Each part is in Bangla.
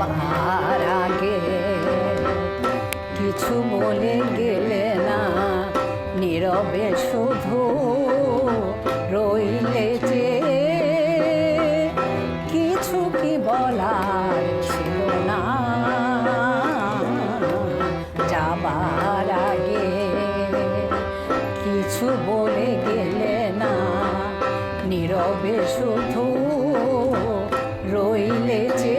ভার আগে কিছু বলে গেলে না, নীরবে শুধু রইলে যে। কিছু কি বলার ছিল না, যাবার আগে। কিছু বলে গেলে না, নীরবে শুধু রইলে যে।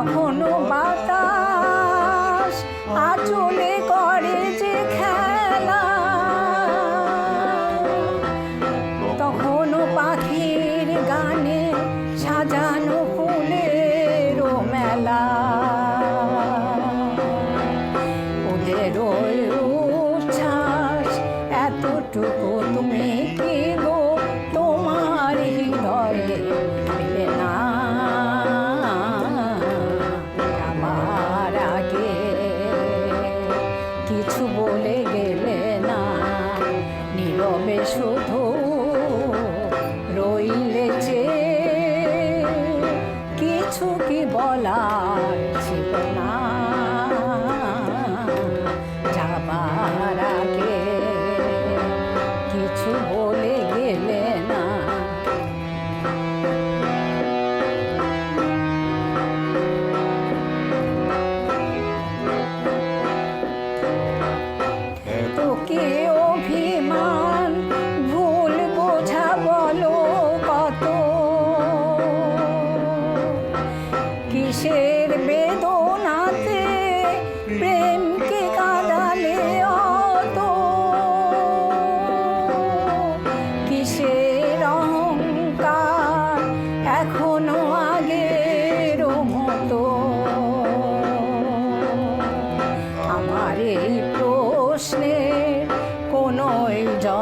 তখনও বাতাস আচলে করে যে খেলা। তখনও পাখির গানে সাজানো ফুলের মেলা। ওদের ওই উচ্ছ্বাস এতটুকু তুমি কি কিছু বলে গেলে না। নীরবে শুধু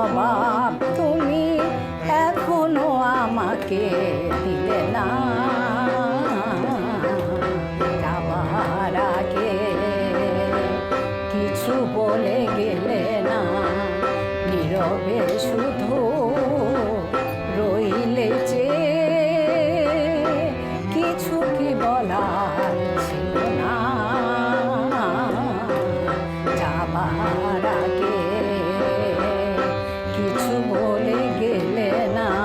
জবাব তুমি এখনও আমাকে দিলে না। যাবার আগে কিছু বলে গেলে না নীরবে শুধু বলে গেলে না